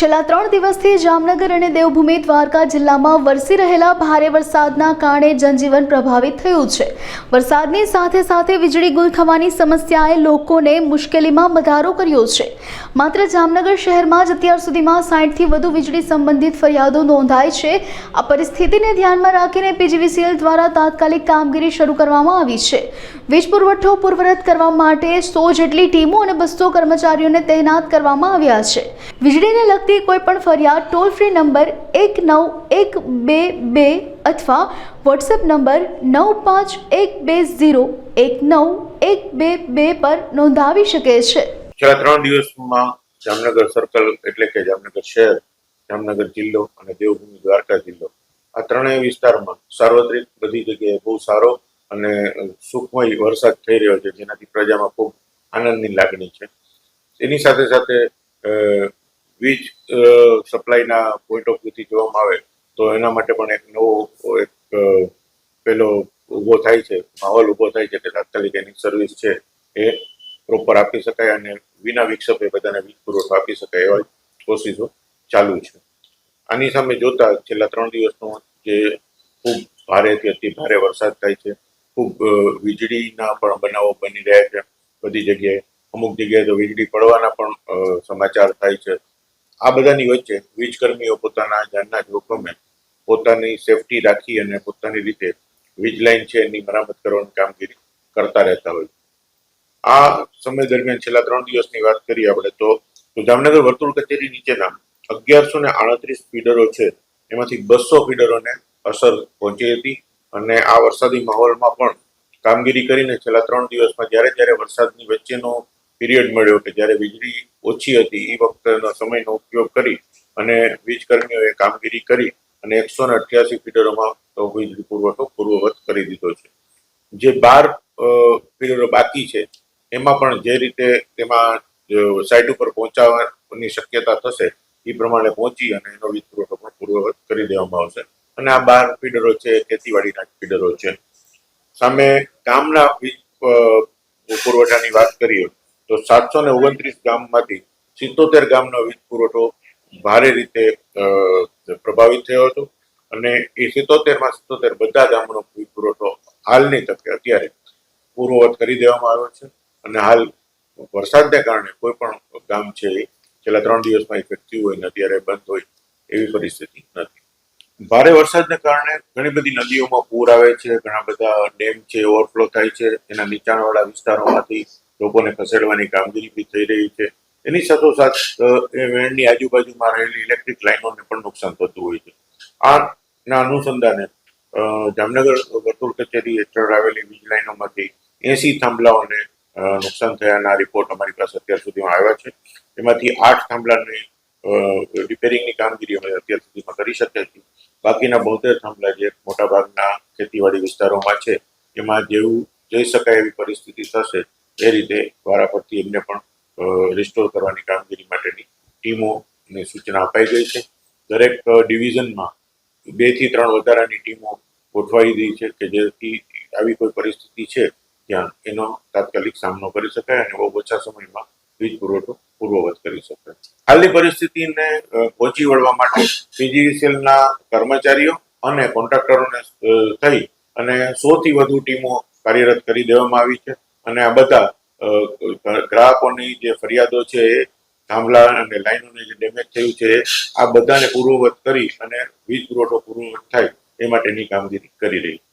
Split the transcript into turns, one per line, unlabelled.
છેલ્લા ત્રણ દિવસથી જામનગર અને દેવભૂમિ દ્વારકા જિલ્લામાં વરસી રહેલા ભારે વરસાદના કારણે જનજીવન પ્રભાવિત થયું છે. વરસાદની સાથે સાથે વીજળી ગુલ થવાની સમસ્યાએ લોકોને મુશ્કેલીમાં વધારો કર્યો છે. માત્ર જામનગર શહેરમાં જ અત્યાર સુધીમાં સાઠથી વધુ વીજળી સંબંધિત ફરિયાદો નોંધાઈ છે. આ પરિસ્થિતિને ધ્યાનમાં રાખીને પીજીવીસીએલ દ્વારા તાત્કાલિક કામગીરી શરૂ કરવામાં આવી છે. વીજ પુરવઠો પૂર્વરત કરવા માટે સો જેટલી ટીમો અને બસો કર્મચારીઓને તૈનાત કરવામાં આવ્યા છે. વીજળીને લગતી કોઈ પણ ફરિયાદ ટોલ ફ્રી નંબર એક નવ એક બે બે અથવા વોટ્સએપ નંબર નવ પાંચ એક બે ઝીરો એક નવ એક બે બે પર નોંધાવી શકે છે.
છેલ્લા ત્રણ દિવસમાં જામનગર સર્કલ એટલે કે જામનગર શહેર, જામનગર જિલ્લો અને દેવભૂમિ દ્વારકા જિલ્લો. આ ત્રણેય વિસ્તારમાં સાર્વત્રિક બધી જગ્યાએ બહુ સારો અને સુખમય વરસાદ થઈ રહ્યો છે, જેનાથી પ્રજામાં ખૂબ આનંદની લાગણી છે. એની સાથે સાથે વીજ સપ્લાયના પોઈન્ટ ઓફ વ્યૂથી જોવામાં આવે, તો એના માટે પણ એક નવો, એક પેલો ઊભો થાય છે, માહોલ ઊભો થાય છે કે તાત્કાલિક એની સર્વિસ છે એ પ્રોપર આપી શકાય અને વિના વિક્ષેપે બધાને વીજ પુરવઠો આપી શકાય એવા કોશિશો ચાલુ છે. આની સામે જોતા છેલ્લા ત્રણ દિવસનો જે ખૂબ ભારેથી અતિ ભારે વરસાદ થાય છે, ખૂબ વીજળીના પણ બનાવો બની રહ્યા છે. બધી જગ્યાએ અમુક જગ્યાએ તો વીજળી પડવાના પણ સમાચાર થાય છે. આ બધાની વચ્ચે વીજ કર્મીઓ પોતાના જાનના જોખમે પોતાની સેફટી રાખી અને પોતાની રીતે વીજ લાઈન છે એની મરામત કરવાની કામગીરી કરતા રહેતા હોય. આ સમય દરમિયાન છેલ્લા ત્રણ દિવસની વાત કરીએ આપણે તો જામનગર વર્તુળ કચેરી નીચેના અગિયારસો ને આડત્રીસ ફીડરો છે. એમાંથી બસો ફીડરોને અસર પહોંચી હતી અને આ વરસાદી માહોલમાં પણ કામગીરી કરીને છેલ્લા ત્રણ દિવસમાં જ્યારે જ્યારે વરસાદની વચ્ચેનો પીરિયડ મળ્યો કે જ્યારે વીજળી ઓછી હતી એ વખતના સમયનો ઉપયોગ કરી અને વીજકર્મીઓએ કામગીરી કરી અને એકસો ને અઠ્યાસી ફીડરોમાં વીજળી પુરવઠો પૂર્વવત કરી દીધો છે. જે બાર પીરિયડો બાકી છે, એમાં પણ જે રીતે તેમાં સાઇટ ઉપર પહોંચાવાની શક્યતા થશે એ પ્રમાણે પહોંચી અને એનો વીજ પુરવઠો પણ પૂર્વવત કરી દેવામાં આવશે. અને આ બાર ફીડરો છે, ખેતીવાડીના ફીડરો છે. સામે ગામના વીજ પુરવઠાની વાત કરીએ તો સાતસો ને ઓગણત્રીસ ગામમાંથી સિત્તોતેર ગામનો વીજ પુરવઠો ભારે રીતે પ્રભાવિત થયો હતો. અને એ સિત્તોતેરમાં સિત્તોતેર બધા ગામનો વીજ પુરવઠો હાલની તકે અત્યારે પૂર્વવત કરી દેવામાં આવ્યો છે. અને હાલ વરસાદને કારણે કોઈ પણ ગામ છે છેલ્લા ત્રણ દિવસમાં ઇફેક્ટ થયું હોય ને અત્યારે બંધ હોય એવી પરિસ્થિતિ નથી. ભારે વરસાદને કારણે ઘણી બધી નદીઓમાં પૂર આવે છે, ઘણા બધા ડેમ છે, ઓવરફ્લો થાય છે, એના નીચાણવાળા વિસ્તારોમાંથી લોકોને ખસેડવાની કામગીરી બી થઈ રહી છે. એની સાથોસાથ એ વેણની આજુબાજુમાં રહેલી ઇલેક્ટ્રિક લાઇનોને પણ નુકસાન થતું હોય છે. આના અનુસંધાને જામનગર વર્તુળ કચેરી હેઠળ આવેલી વીજ લાઇનોમાંથી એસી થાંભલાઓને નુકસાન થયાના રિપોર્ટ અમારી પાસે અત્યાર સુધીમાં આવ્યા છે. એમાંથી આઠ થાંભલાને રિપેરિંગની કામગીરી અમે અત્યાર સુધીમાં કરી શક્યા છીએ. બાકીના બોતેર થાંભલા જે મોટાભાગના ખેતીવાડી વિસ્તારોમાં છે, એમાં જેવું જઈ શકાય એવી પરિસ્થિતિ થશે એ રીતે વારાફરતી એમને પણ રિસ્ટોર કરવાની કામગીરી માટેની ટીમોને સૂચના અપાઈ ગઈ છે. દરેક ડિવિઝનમાં બેથી ત્રણ વધારાની ટીમો ગોઠવાઈ ગઈ છે કે જેથી આવી કોઈ પરિસ્થિતિ છે ત્યાં એનો તાત્કાલિક સામનો કરી શકાય અને બહુ ઓછા સમયમાં વીજ પુરવઠો પૂર્વવત કરી શકાય. હાલની પરિસ્થિતિને પહોંચી વળવા માટે પીજીવીસીએલના કર્મચારીઓ અને કોન્ટ્રાક્ટરોને થઈ અને સો થી વધુ ટીમો કાર્યરત કરી દેવામાં આવી છે. અને આ બધા ગ્રાહકોની જે ફરિયાદો છે એ થાંભલા અને લાઈનોને જે ડેમેજ થયું છે, આ બધાને પૂર્વવત કરી અને વીજ પુરવઠો પૂર્વવત થાય એ માટેની કામગીરી કરી રહી છે.